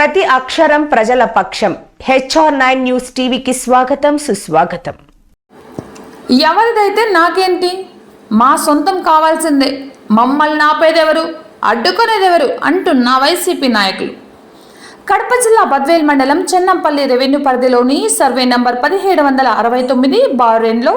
ప్రతి అక్షరం ప్రజల పక్షం. హెచ్ఆర్ నైన్ న్యూస్ టీవీకి స్వాగతం సుస్వాగతం. ఎవరిదైతే నాకేంటి? మా సొంతం కావాల్సిందే. మమ్మల్ని నాపేదెవరు? అడ్డుకునేదెవరు? అంటున్న వైసీపీ నాయకులు. కడప జిల్లా బద్వేల్ మండలం చెన్నంపల్లి రెవెన్యూ పరిధిలోని సర్వే నంబర్ పదిహేడు వందల అరవై తొమ్మిది బారెన్లో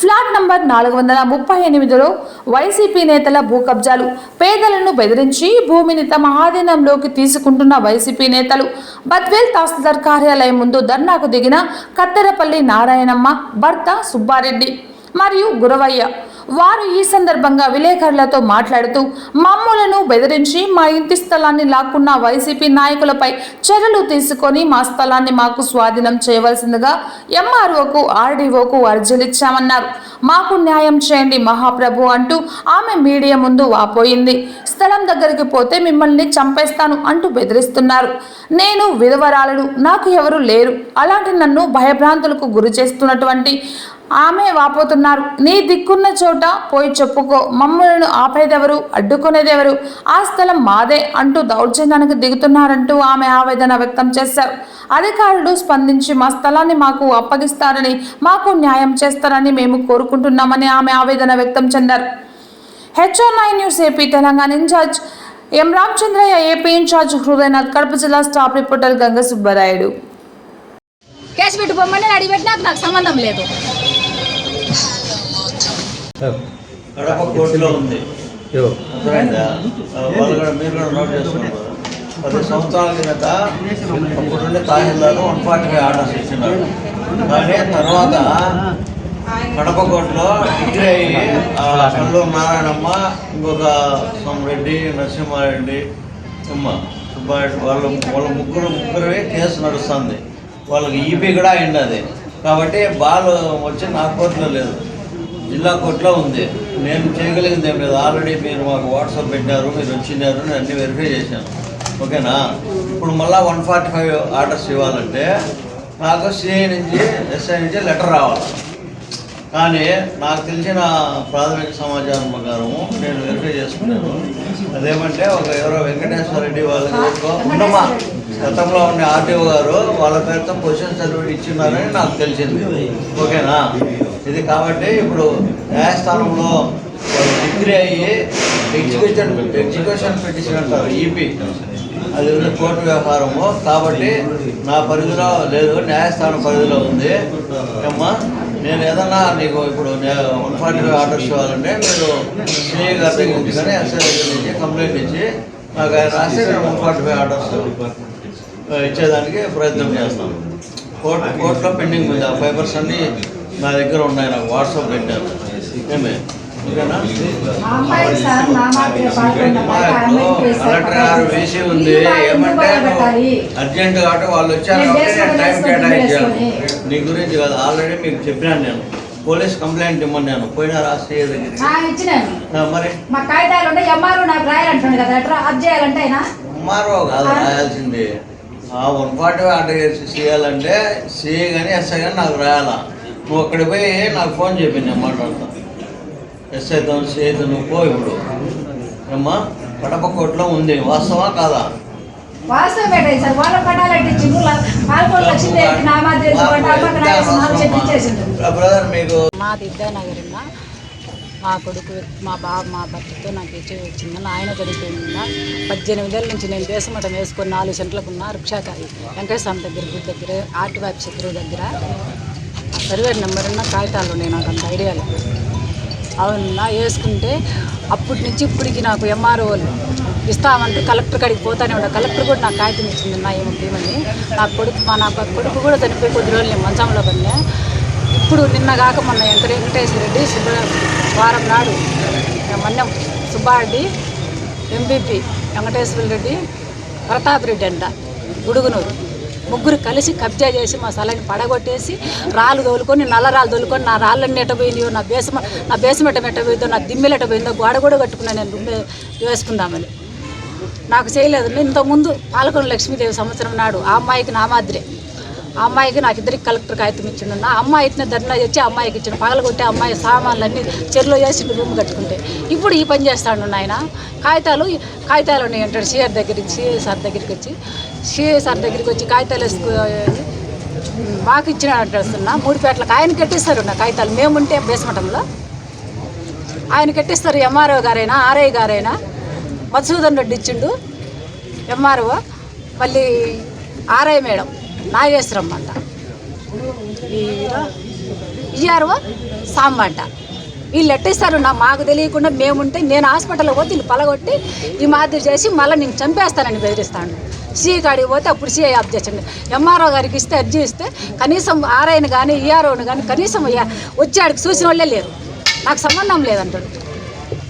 ఫ్లాట్ నంబర్ నాలుగు వందల ముప్పై ఎనిమిదిలో వైసీపీ నేతల భూ కబ్జాలు పేదలను బెదిరించి భూమిని తమ ఆధీనంలోకి తీసుకుంటున్న వైసీపీ నేతలు. బద్వేల్ తహసీల్దార్ కార్యాలయం ముందు ధర్నాకు దిగిన కత్తెరపల్లి నారాయణమ్మ భర్త సుబ్బారెడ్డి మరియు గురవయ్య. వారు ఈ సందర్భంగా విలేకరులతో మాట్లాడుతూ మమ్ములను బెదిరించి మా ఇంటి స్థలాన్ని లాక్కున్న వైసీపీ నాయకులపై చర్యలు తీసుకొని మా స్థలాన్ని మాకు స్వాధీనం చేయవలసిందిగా ఎంఆర్ఓకు ఆర్డీఓకు అర్జీలిచ్చామన్నారు. మాకు న్యాయం చేయండి మహాప్రభు అంటూ ఆమె మీడియా ముందు వాపోయింది. స్థలం దగ్గరికి పోతే మిమ్మల్ని చంపేస్తాను అంటూ బెదిరిస్తున్నారు. నేను విధవరాలను నాకు ఎవరు లేరు. అలాంటి నన్ను భయభ్రాంతులకు గురి చేస్తున్నటువంటి ఆమె వాపోతున్నారు. నీ దిక్కున్న చోట పోయి చెప్పుకో. మమ్మల్ని ఆపేదెవరు? అడ్డుకునేదెవరు? ఆ స్థలం మాదే అంటూ దౌర్జన్యానికి దిగుతున్నారంటూ ఆమె ఆవేదన వ్యక్తం చేశారు. అధికారులు స్పందించి మా స్థలాన్ని మాకు అప్పగిస్తారని మాకు న్యాయం చేస్తారని మేము కోరుకుంటున్నామని ఆమె ఆవేదన వ్యక్తం చెందారు. HO nine news AP Telangana in charge M Ramachandraiah AP in charge Hrudayanath Kadapa జిల్లా staff reporter Ganga Subbarayudu. Case పెట్టుకోమని పొమ్మని అడిగిపెట్టినా నాకు సంబంధం లేదు. కడప కోర్టులో ఉంది. అర్థమైందా? వాళ్ళు కూడా మీరు కూడా నోట్ చేసుకున్నారు పది సంవత్సరాల కిందట అప్పుడుండే తహసీల్దారు వన్ ఫార్టీ ఫైవ్ ఆర్డర్స్ ఇచ్చినారు. కానీ తర్వాత కడప కోర్టులో డిగ్రీ అయ్యి కల్లూరు నారాయణమ్మ ఇంకొక సోమరెడ్డి నరసింహారెడ్డి అమ్మ సుబ్బారెడ్డి వాళ్ళు వాళ్ళ ముగ్గురు ముగ్గురువి కేసు నడుస్తుంది. వాళ్ళకి ఈపీ కూడా అయింది అది. కాబట్టి బాల్ వచ్చి నా కోర్టులో లేదు. జిల్లా కోర్టులో ఉంది. నేను చేయగలిగింది ఏం లేదు. ఆల్రెడీ మీరు మాకు వాట్సాప్ పెట్టినారు మీరు వచ్చినారు నేను అన్ని వెరిఫై చేశాను. ఓకేనా? ఇప్పుడు మళ్ళీ వన్ ఫార్టీ ఫైవ్ ఆర్డర్స్ ఇవ్వాలంటే నాకు సిఐ నుంచి ఎస్ఐ నుంచి లెటర్ రావాలి. కానీ నాకు తెలిసిన ప్రాథమిక సమాచారం ప్రకారము నేను వెరిఫై చేసుకున్నాను. అదేమంటే ఒక ఎవరో వెంకటేశ్వర రెడ్డి వాళ్ళకి ఒక ఉన్నమా గతంలో ఉన్న ఆర్టీఓ గారు వాళ్ళ పేరుతో పొజిషన్ సర్టిఫికేట్ ఇచ్చిన్నారని నాకు తెలిసింది. ఓకేనా? ఇది కాబట్టి ఇప్పుడు న్యాయస్థానంలో డిగ్రీ అయ్యి ఎగ్జిక్యూషన్ ఎగ్జిక్యూషన్ పిటిషన్ అంటారు ఈపీ. అది ఉంది కోర్టు వ్యవహారము. కాబట్టి నా పరిధిలో లేదు న్యాయస్థానం పరిధిలో ఉంది. అమ్మా నేను ఏదన్నా నీకు ఇప్పుడు వన్ ఫార్టీ ఫైవ్ ఆర్డర్స్ ఇవ్వాలంటే మీరు సిఏ గారి దగ్గర నుంచి కానీ ఎస్ఐ దగ్గర నుంచి కంప్లైంట్ ఇచ్చి నాకు ఆయన రాస్తే నేను వన్ ఫార్టీ ఫైవ్ ఆర్డర్స్ ఇచ్చేదానికి ప్రయత్నం చేస్తాను. కోర్టు కోర్టులో పెండింగ్ ఉంది. ఆ పేపర్స్ అన్నీ నా దగ్గర ఉన్నాయి నాకు వాట్సాప్ ఏమే? కేసు కలెక్టర్ గారు వేసి ఉంది. ఏమంటే. అర్జెంట్ కాబట్టి వాళ్ళు వచ్చారు టైం కేటాయించాను. నీ గురించి కాదు ఆల్రెడీ మీకు చెప్పినాను నేను. పోలీస్ కంప్లైంట్ ఇమ్మన్నాను. పోయిన రాష్ట్రీయ ఆ, మరి? మా కాగితాలు ఉంటే ఎంఆర్ఓ నాకు కదా ఎట్లా అది చేయాలంటే ఆయన ఎంఆర్ఓ కాదు రాయాల్సింది. ఆ వన్ ఫార్టీ చేసి చేయాలంటే సిఏ కానీ ఎస్ఐ కానీ నాకు రాయాలా? నువ్వు అక్కడికి పోయి నాకు ఫోన్ చెప్పింది నేను మాట్లాడతా. ఎస్ఐతో సిఐతో నువ్వు పో ఇప్పుడు. ఏమ్మా? కడప కోర్టులో ఉంది. వాస్తవా కాదా? వాస్తవం పెట్టాయి సార్ వాళ్ళ పాల్గొని వచ్చింది చెప్పి మాది మా కొడుకు మా బాబు మా భర్తతో నాకు ఇచ్చి వచ్చింది. ఆయన చనిపోయింది పద్దెనిమిది ఏళ్ళ నుంచి నేను దేశమటం వేసుకొని నాలుగు సెంట్లకు ఉన్న రిక్షాకారి. వెంకటేశ్వరం దగ్గర గుడి దగ్గర ఆర్టీ వైపు శత్రువు దగ్గర. సర్వేర్ నెంబర్ ఉన్న కాగితాలు ఉన్నాయి నాకు అంత ఐడియా లేదు. అవునా వేసుకుంటే అప్పటి నుంచి ఇప్పటికి నాకు ఎంఆర్ఓలు ఇస్తామంటే కలెక్టర్ కాడికి పోతానే ఉండే కలెక్టర్ కూడా నాకు కాగితం ఇచ్చింది నా ఏమని. నా కొడుకు మా నా కొడుకు కూడా చనిపోయి కొద్ది రోజులు నేను మంచంలో పడినా. ఇప్పుడు నిన్న కాక మొన్న వెంకట వెంకటేశ్వర రెడ్డి సుబ్బ వారం నాడు మొన్న సుబ్బారెడ్డి ఎంపీపీ వెంకటేశ్వర రెడ్డి ప్రతాప్ రెడ్డి అంట గుడుగునూరు. ముగ్గురు కలిసి కబ్జా చేసి మా స్థలాన్ని పడగొట్టేసి రాళ్ళు తోలుకొని నల్ల రాళ్ళు తోలుకొని నా రాళ్ళన్నీ ఎట్టపోయినాయో నా బేసమ నా బేసమెట్టం ఎట్టపోయిందో నా దిమ్మెలు ఎట్టపోయిందో గోడ కూడా కట్టుకున్నా నేను దుమ్మె వేసుకుందామని. నాకు చేయలేదు. ఇంతకుముందు పాలకొండ లక్ష్మీదేవి సంవత్సరం నాడు ఆ అమ్మాయికి నా మాదిరే. ఆ అమ్మాయికి నాకు ఇద్దరికి కలెక్టర్ కాగితం ఇచ్చిండు. నా అమ్మాయి ఇచ్చిన ధర్నా తెచ్చి ఆ అమ్మాయికి ఇచ్చిన పగలగొట్టి అమ్మాయి అమ్మాయి సామాన్లన్నీ చెరులో చేసి రూమ్ కట్టుకుంటే. ఇప్పుడు ఈ పని చేస్తాడు ఆయన కాగితాలు కాగితాలు ఉన్నాయి అంటాడు సిఆర్ దగ్గరికి సిఐ సార్ దగ్గరికి వచ్చి. సిఐ సార్ దగ్గరికి వచ్చి కాగితాలు వేసుకు మాకు ఇచ్చిన అడ్రస్తున్నా మూడు పేటలకు ఆయన కట్టిస్తారు నా కాగితాలు. మేముంటే బేస్మఠంలో ఆయన కట్టిస్తారు ఎంఆర్ఓ గారైనా ఆర్ఐ గారైనా. మధుసూదన్ రెడ్డి ఇచ్చిండు ఎంఆర్ఓ మళ్ళీ ఆర్ఐ మేడం నాగేశ్వరమ్మ అంట. ఈఆర్ఓ సాంబ అంట. వీళ్ళు ఎట్టిస్తారు నా మాకు తెలియకుండా మేముంటే నేను హాస్పిటల్లో పోతే వీళ్ళు పలగొట్టి ఈ మాదిరి చేసి మళ్ళీ నేను చంపేస్తానని బెదిరిస్తాను సిఐ కాడికి పోతే అప్పుడు సిఐ ఆఫ్ చేసండి ఎంఆర్ఓ గారికి ఇస్తే అర్జీ ఇస్తే కనీసం ఆర్ఐని కానీ ఈఆర్ఓని కానీ కనీసం వచ్చాడికి చూసిన వాళ్ళే లేరు. నాకు సంబంధం లేదంటాడు.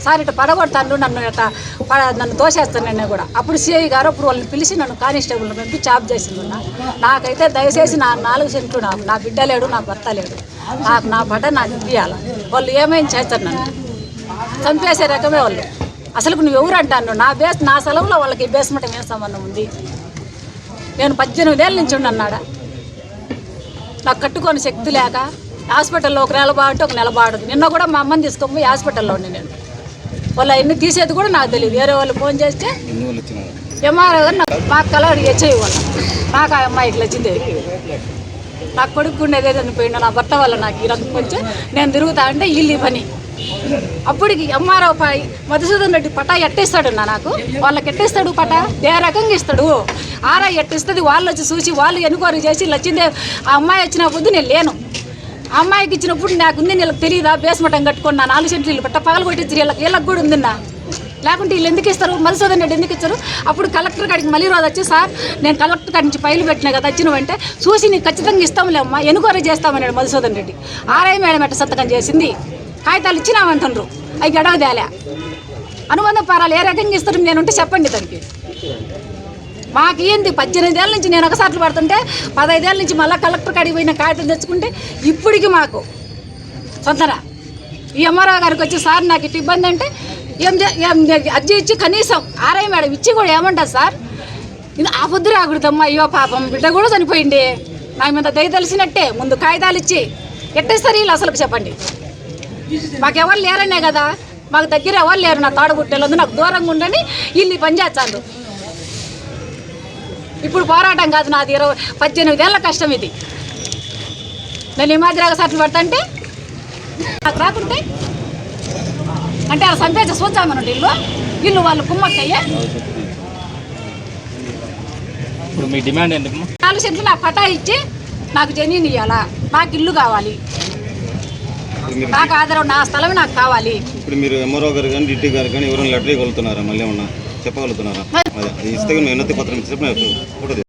సార్ ఇట్లా పడగొడతాను నన్ను ఇట్లా పడ నన్ను తోసేస్తాను నేను కూడా. అప్పుడు సిఐ గారు అప్పుడు వాళ్ళని పిలిచి నన్ను కానిస్టేబుల్ పంపి చాప్ చేసిండు నాకైతే దయచేసి నా నాలుగు సెంట్లు నాకు నా బిడ్డ లేడు నా భర్త లేడు. నాకు నా బట నాకు ఇవ్వాలి వాళ్ళు ఏమైనా చేస్తారు నన్ను? చంపేసే రకమే వాళ్ళు. అసలు నువ్వు ఎవరు అంటాను నా బేస్ నా సెలవులో వాళ్ళకి బేస్మెంట్ ఏం సంబంధం ఉంది? నేను పద్దెనిమిది ఏళ్ళ నుంచి ఉన్నాడా నాకు కట్టుకొని శక్తి లేక హాస్పిటల్లో ఒక నెల బాగుంటే ఒక నెల బాగుంటుంది నిన్న కూడా మా అమ్మని తీసుకొని పోయి హాస్పిటల్లో ఉండి నేను. వాళ్ళు అవన్నీ తీసేది కూడా నాకు తెలియదు. వేరే వాళ్ళు ఫోన్ చేస్తే ఎంఆర్ఓ గారు నాకు మా కళ హెచ్ఐ వల్ల నాకు ఆ అమ్మాయి ఇట్లా వచ్చింది. నా కొడుకు ఉండేదే చనిపోయిండు నా భర్త వల్ల నాకు ఈ రకం కొంచెం నేను తిరుగుతా అంటే వీళ్ళు పని. అప్పటికి ఎంఆర్ఓ పై మధుసూదన్ రెడ్డి పటా ఎట్టేస్తాడు నా నాకు. వాళ్ళకి ఎట్టేస్తాడు పటా? ఏ రకంగా ఇస్తాడు? ఆరా ఎట్టిస్తుంది? వాళ్ళు వచ్చి చూసి వాళ్ళు ఎన్నుకోరు చేసి వచ్చిందే ఆ అమ్మాయి వచ్చిన పొద్దు నేను లేను. ఆ అమ్మాయికి ఇచ్చినప్పుడు నాకు ఉంది వీళ్ళకి తెలియదా బేస్మటం కట్టుకుని నా నాలుగు సెంట్లు వీళ్ళు పట్ట పగలు కొట్టించి వీళ్ళకి వీళ్ళకి కూడా ఉందిన్నా. లేకుంటే వీళ్ళు ఎందుకు ఇస్తారు? మధుసూదన్ రెడ్డి ఎందుకు ఇస్తారు అప్పుడు కలెక్టర్ కాడికి మళ్ళీ రోజు వచ్చి సార్ నేను కలెక్టర్ కాడి నుంచి పైలు పెట్టినా కదా వచ్చినవంటే చూసి నీకు ఖచ్చితంగా ఇస్తాంలేమ్మా ఎన్నుకోర చేస్తామన్నాడు మధుసూదన్ రెడ్డి. ఆర్ఐ మేడం ఎట్ట సంతకం చేసింది? కాగితాలు ఇచ్చినామంటుండ్రు అవి గడవ తేలే. అనుబంధ పారాలు ఏ రకంగా ఇస్తారు నేనుంటే చెప్పండి దానికి మాకు ఏంది? పద్దెనిమిది ఏళ్ళ నుంచి నేను ఒకసారి పడుతుంటే పదహైదేళ్ళ నుంచి మళ్ళీ కలెక్టర్ కాడికి పోయిన కాగితం తెచ్చుకుంటే ఇప్పటికి మాకు. సొంతరా? ఈ ఎంఆర్ఓ గారికి వచ్చి సార్ నాకు ఇటు ఇబ్బంది అంటే ఏం అర్జీ ఇచ్చి కనీసం ఆర్ఐ మేడం ఇచ్చి కూడా ఏమంటారు సార్? ఇది ఆ పొద్దు రాకూడదమ్మా అయ్యో పాపం. బిడ్డ కూడా చనిపోయింది. నా మీద దయ తెలిసినట్టే. ముందు కాగితాలు ఇచ్చి ఎట్టేస్తారు వీళ్ళు అసలు చెప్పండి. మాకెవరు లేరనే కదా. మాకు దగ్గర ఎవరు లేరు నా తోడగుట్టెలు నాకు దూరంగా ఉండని వీళ్ళు ఈ పని చేస్తారు ఇప్పుడు పోరాటం కాదు నాది ఇరవై పద్దెనిమిది ఏళ్ళ కష్టం ఇది. నేను ఈ మాదిరిగా సట్లు పడతంటే నాకు రాకుంటే అంటే ఆ సంపేచ చూద్దామనండి ఇల్లు ఇల్లు వాళ్ళు కుమ్మక్కయ్యే. ఇప్పుడు మీ డిమాండ్ ఏంటమ్మా నాలుగు సెంట్లు నాకు పటా ఇచ్చి నాకు జమీన్ ఇవ్వాలా నాకు ఇల్లు కావాలి. నాకు ఆధారం నా స్థలం నాకు కావాలి. ఇప్పుడు మీరు ఎంఆర్ఓ గారు కానీ డిటి గారు కానీ ఎవరైనా లెటర్ ఇవ్వగలుగుతున్నారా? మళ్ళీ ఏమన్నా చెప్పగలుగుతున్నారా? ఇస్తే ఎన్నో పత్రం చెప్పిన ఫోటో